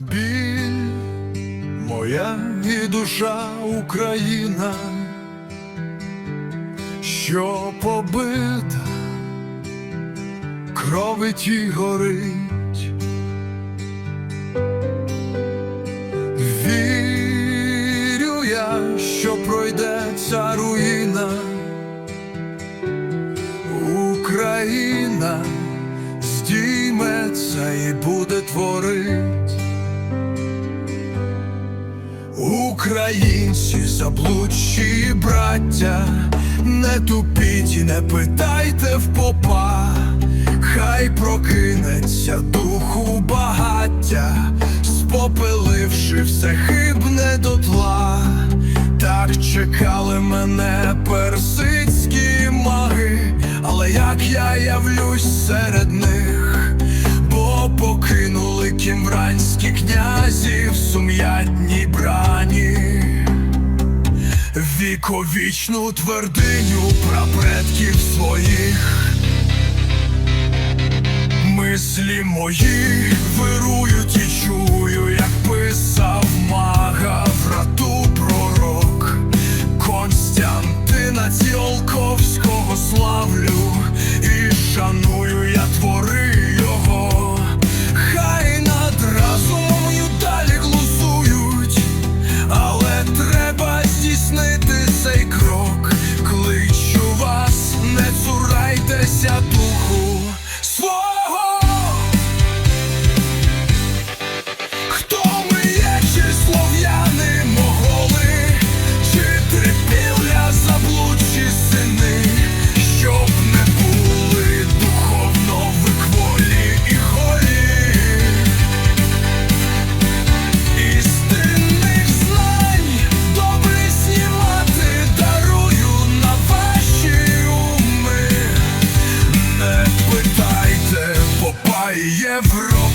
Біль, моя і душа Україна, що побита, крови ті горить. Вірю я, що пройде ця Українці, заблудші браття, не тупіть і не питайте в попа, хай прокинеться духу багаття, спопиливши все хибне дотла, так чекали мене персидські маги, але як я явлюсь серед них, бо покинули кімвранські князі в сум'ятній брані. Віковічну твердиню прапредків своїх. Мислі мої вирують і чую, попа